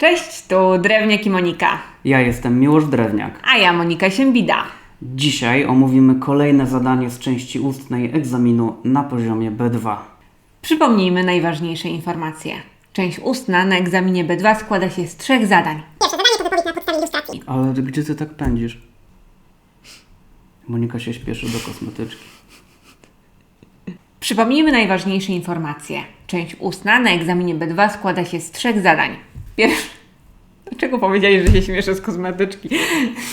Cześć, tu Drewniak i Monika, Ja jestem Miłosz Drewniak. a ja Monika Siembida. Dzisiaj omówimy kolejne zadanie z części ustnej egzaminu na poziomie B2. Przypomnijmy najważniejsze informacje. Część ustna na egzaminie B2 składa się z trzech zadań. Pierwsze zadanie to wypowiedź na podstawie ilustracji. Ale gdzie ty tak pędzisz? Monika się śpieszy do kosmetyczki. Przypomnijmy najważniejsze informacje. Część ustna na egzaminie B2 składa się z trzech zadań. Pierwsze... Dlaczego powiedziałeś, że się śmieszę z kosmetyczki?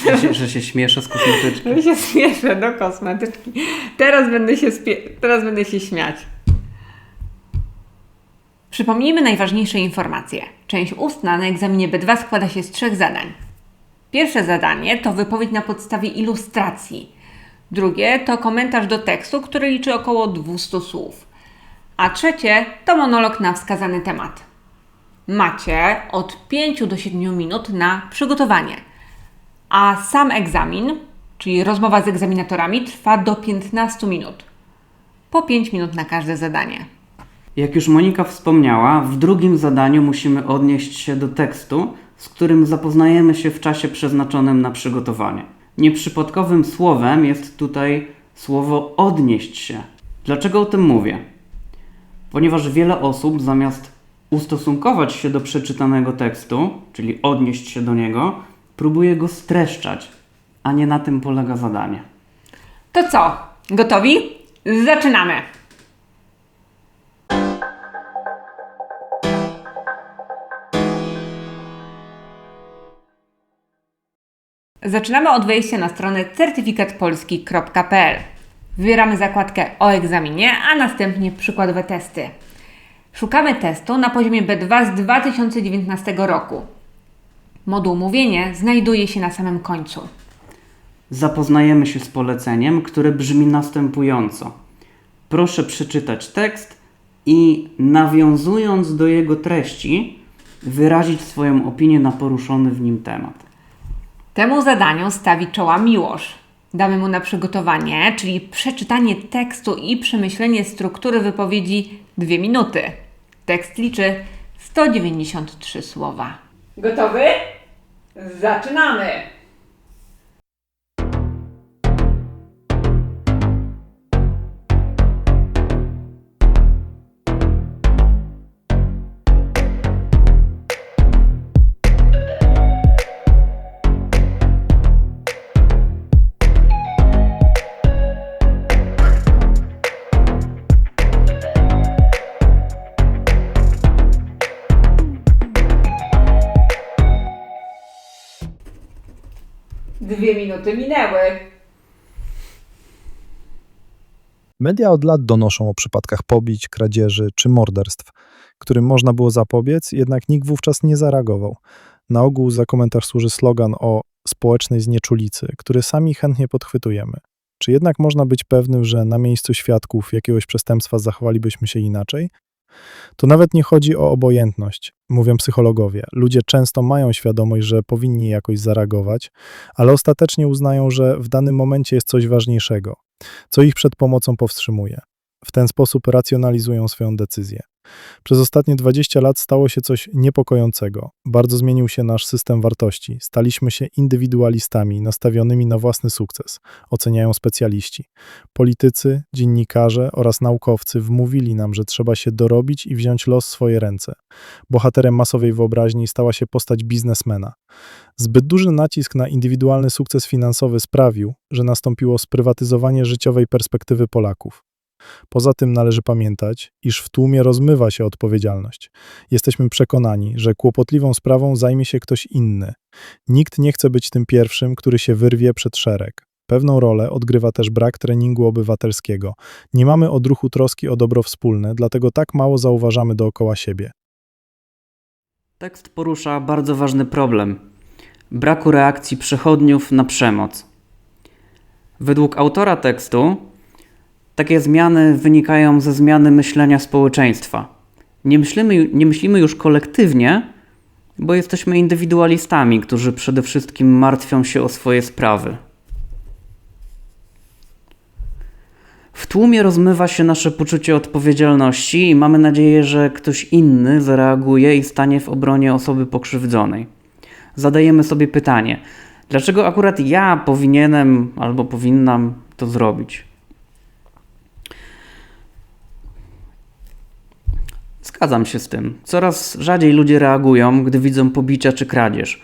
Że się, że się śmieszę z kosmetyczki. Że się śmieszę do kosmetyczki. Teraz będę się, spie... Teraz będę się śmiać. Przypomnijmy najważniejsze informacje. Część ustna na egzaminie B2 składa się z trzech zadań. Pierwsze zadanie to wypowiedź na podstawie ilustracji. Drugie to komentarz do tekstu, który liczy około 200 słów. A trzecie to monolog na wskazany temat. Macie od 5 do 7 minut na przygotowanie. A sam egzamin, czyli rozmowa z egzaminatorami, trwa do 15 minut. Po 5 minut na każde zadanie. Jak już Monika wspomniała, w drugim zadaniu musimy odnieść się do tekstu, z którym zapoznajemy się w czasie przeznaczonym na przygotowanie. Nieprzypadkowym słowem jest tutaj słowo odnieść się. Dlaczego o tym mówię? Ponieważ wiele osób zamiast ustosunkować się do przeczytanego tekstu, czyli odnieść się do niego, próbuje go streszczać, a nie na tym polega zadanie. To co? Gotowi? Zaczynamy! Zaczynamy od wejścia na stronę certyfikatpolski.pl. Wybieramy zakładkę o egzaminie, a następnie przykładowe testy. Szukamy testu na poziomie B2 z 2019 roku. Moduł mówienie znajduje się na samym końcu. Zapoznajemy się z poleceniem, które brzmi następująco. Proszę przeczytać tekst i nawiązując do jego treści, wyrazić swoją opinię na poruszony w nim temat. Temu zadaniu stawi czoła Miłosz. Damy mu na przygotowanie, czyli przeczytanie tekstu i przemyślenie struktury wypowiedzi dwie minuty. Tekst liczy 193 słowa. Gotowy? Zaczynamy! Dwie minuty minęły. Media od lat donoszą o przypadkach pobić, kradzieży czy morderstw, którym można było zapobiec, jednak nikt wówczas nie zareagował. Na ogół za komentarz służy slogan o społecznej znieczulicy, który sami chętnie podchwytujemy. Czy jednak można być pewnym, że na miejscu świadków jakiegoś przestępstwa zachowalibyśmy się inaczej? To nawet nie chodzi o obojętność, mówią psychologowie. Ludzie często mają świadomość, że powinni jakoś zareagować, ale ostatecznie uznają, że w danym momencie jest coś ważniejszego, co ich przed pomocą powstrzymuje. W ten sposób racjonalizują swoją decyzję. Przez ostatnie 20 lat stało się coś niepokojącego. Bardzo zmienił się nasz system wartości. Staliśmy się indywidualistami nastawionymi na własny sukces, oceniają specjaliści. Politycy, dziennikarze oraz naukowcy wmówili nam, że trzeba się dorobić i wziąć los w swoje ręce. Bohaterem masowej wyobraźni stała się postać biznesmena. Zbyt duży nacisk na indywidualny sukces finansowy sprawił, że nastąpiło sprywatyzowanie życiowej perspektywy Polaków. Poza tym należy pamiętać, iż w tłumie rozmywa się odpowiedzialność. Jesteśmy przekonani, że kłopotliwą sprawą zajmie się ktoś inny. Nikt nie chce być tym pierwszym, który się wyrwie przed szereg. Pewną rolę odgrywa też brak treningu obywatelskiego. Nie mamy odruchu troski o dobro wspólne, dlatego tak mało zauważamy dookoła siebie. Tekst porusza bardzo ważny problem braku reakcji przechodniów na przemoc. Według autora tekstu, takie zmiany wynikają ze zmiany myślenia społeczeństwa. Nie myślimy, nie myślimy już kolektywnie, bo jesteśmy indywidualistami, którzy przede wszystkim martwią się o swoje sprawy. W tłumie rozmywa się nasze poczucie odpowiedzialności i mamy nadzieję, że ktoś inny zareaguje i stanie w obronie osoby pokrzywdzonej. Zadajemy sobie pytanie: dlaczego akurat ja powinienem albo powinnam to zrobić? Zgadzam się z tym. Coraz rzadziej ludzie reagują, gdy widzą pobicia czy kradzież.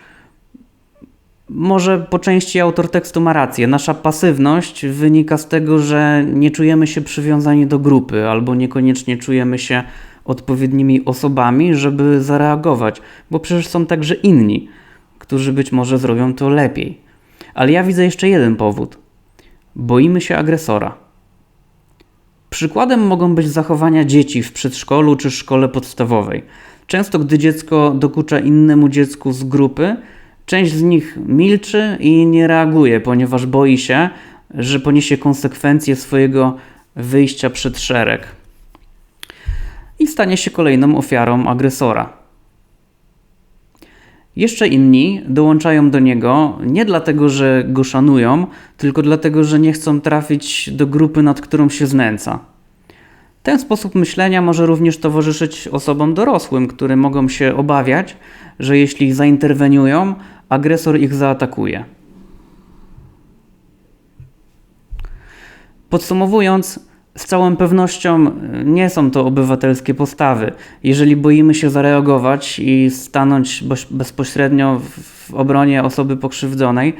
Może po części autor tekstu ma rację. Nasza pasywność wynika z tego, że nie czujemy się przywiązani do grupy albo niekoniecznie czujemy się odpowiednimi osobami, żeby zareagować, bo przecież są także inni, którzy być może zrobią to lepiej. Ale ja widzę jeszcze jeden powód. Boimy się agresora. Przykładem mogą być zachowania dzieci w przedszkolu czy szkole podstawowej. Często, gdy dziecko dokucza innemu dziecku z grupy, część z nich milczy i nie reaguje, ponieważ boi się, że poniesie konsekwencje swojego wyjścia przed szereg i stanie się kolejną ofiarą agresora. Jeszcze inni dołączają do niego nie dlatego, że go szanują, tylko dlatego, że nie chcą trafić do grupy, nad którą się znęca. Ten sposób myślenia może również towarzyszyć osobom dorosłym, które mogą się obawiać, że jeśli zainterweniują, agresor ich zaatakuje. Podsumowując, z całą pewnością y, nie są to obywatelskie postawy. Jeżeli boimy się zareagować i stanąć bezpośrednio w obronie osoby pokrzywdzonej,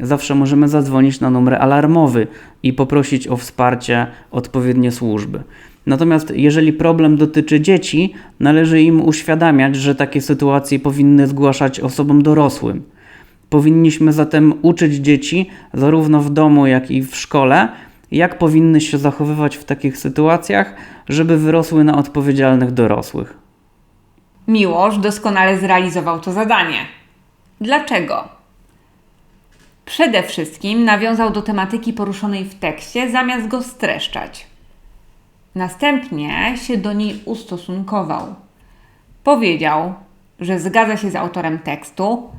zawsze możemy zadzwonić na numer alarmowy i poprosić o wsparcie odpowiednie służby. Natomiast jeżeli problem dotyczy dzieci, należy im uświadamiać, że takie sytuacje powinny zgłaszać osobom dorosłym. Powinniśmy zatem uczyć dzieci, zarówno w domu, jak i w szkole, jak powinny się zachowywać w takich sytuacjach, żeby wyrosły na odpowiedzialnych dorosłych. Miłosz doskonale zrealizował to zadanie. Dlaczego? Przede wszystkim nawiązał do tematyki poruszonej w tekście, zamiast go streszczać. Następnie się do niej ustosunkował. Powiedział, że zgadza się z autorem tekstu,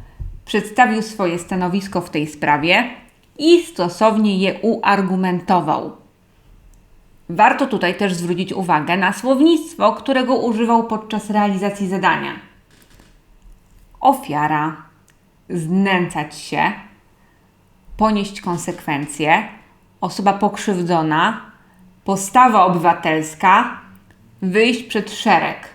przedstawił swoje stanowisko w tej sprawie i stosownie je uargumentował. Warto tutaj też zwrócić uwagę na słownictwo, którego używał podczas realizacji zadania. Ofiara, znęcać się, ponieść konsekwencje, osoba pokrzywdzona, postawa obywatelska, wyjść przed szereg.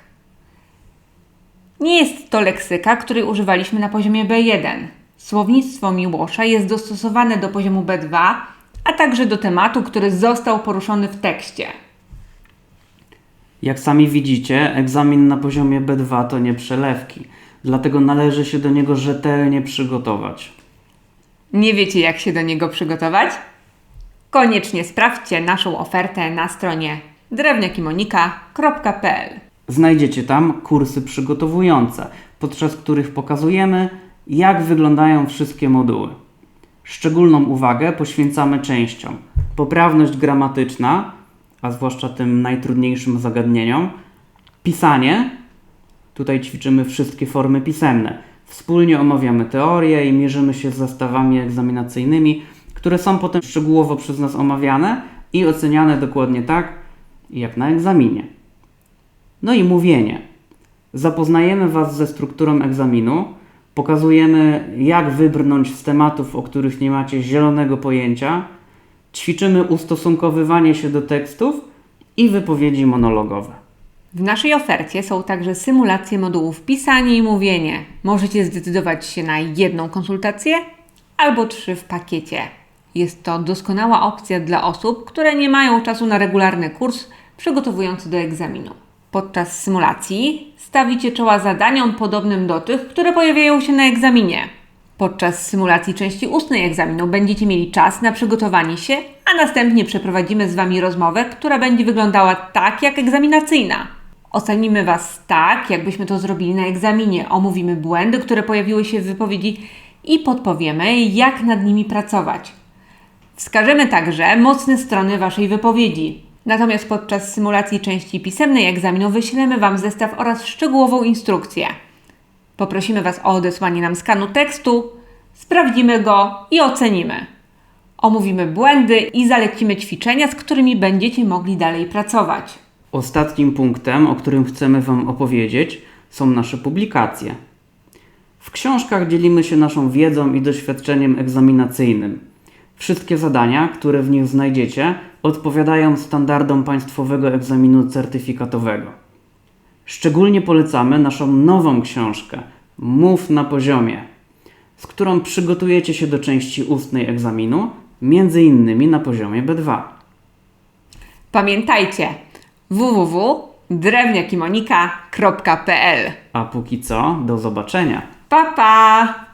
Nie jest to leksyka, której używaliśmy na poziomie B1. Słownictwo Miłosza jest dostosowane do poziomu B2, a także do tematu, który został poruszony w tekście. Jak sami widzicie, egzamin na poziomie B2 to nie przelewki, dlatego należy się do niego rzetelnie przygotować. Nie wiecie, jak się do niego przygotować? Koniecznie sprawdźcie naszą ofertę na stronie drewniakimonika.pl. Znajdziecie tam kursy przygotowujące, podczas których pokazujemy, jak wyglądają wszystkie moduły. Szczególną uwagę poświęcamy częściom poprawność gramatyczna, a zwłaszcza tym najtrudniejszym zagadnieniom, pisanie, tutaj ćwiczymy wszystkie formy pisemne. Wspólnie omawiamy teorię i mierzymy się z zestawami egzaminacyjnymi, które są potem szczegółowo przez nas omawiane i oceniane dokładnie tak, jak na egzaminie. No i mówienie. Zapoznajemy Was ze strukturą egzaminu, pokazujemy, jak wybrnąć z tematów, o których nie macie zielonego pojęcia, ćwiczymy ustosunkowywanie się do tekstów i wypowiedzi monologowe. W naszej ofercie są także symulacje modułów pisanie i mówienie. Możecie zdecydować się na jedną konsultację albo trzy w pakiecie. Jest to doskonała opcja dla osób, które nie mają czasu na regularny kurs przygotowujący do egzaminu. Podczas symulacji stawicie czoła zadaniom podobnym do tych, które pojawiają się na egzaminie. Podczas symulacji części ustnej egzaminu będziecie mieli czas na przygotowanie się, a następnie przeprowadzimy z Wami rozmowę, która będzie wyglądała tak jak egzaminacyjna. Ocenimy Was tak, jakbyśmy to zrobili na egzaminie. Omówimy błędy, które pojawiły się w wypowiedzi i podpowiemy, jak nad nimi pracować. Wskażemy także mocne strony Waszej wypowiedzi. Natomiast podczas symulacji części pisemnej egzaminu wyślemy Wam zestaw oraz szczegółową instrukcję. Poprosimy Was o odesłanie nam skanu tekstu, sprawdzimy go i ocenimy. Omówimy błędy i zalecimy ćwiczenia, z którymi będziecie mogli dalej pracować. Ostatnim punktem, o którym chcemy Wam opowiedzieć, są nasze publikacje. W książkach dzielimy się naszą wiedzą i doświadczeniem egzaminacyjnym. Wszystkie zadania, które w nich znajdziecie, odpowiadają standardom państwowego egzaminu certyfikatowego. Szczególnie polecamy naszą nową książkę Mów na poziomie, z którą przygotujecie się do części ustnej egzaminu, między innymi na poziomie B2. Pamiętajcie www.drewniakimonika.pl A póki co, do zobaczenia. Pa pa!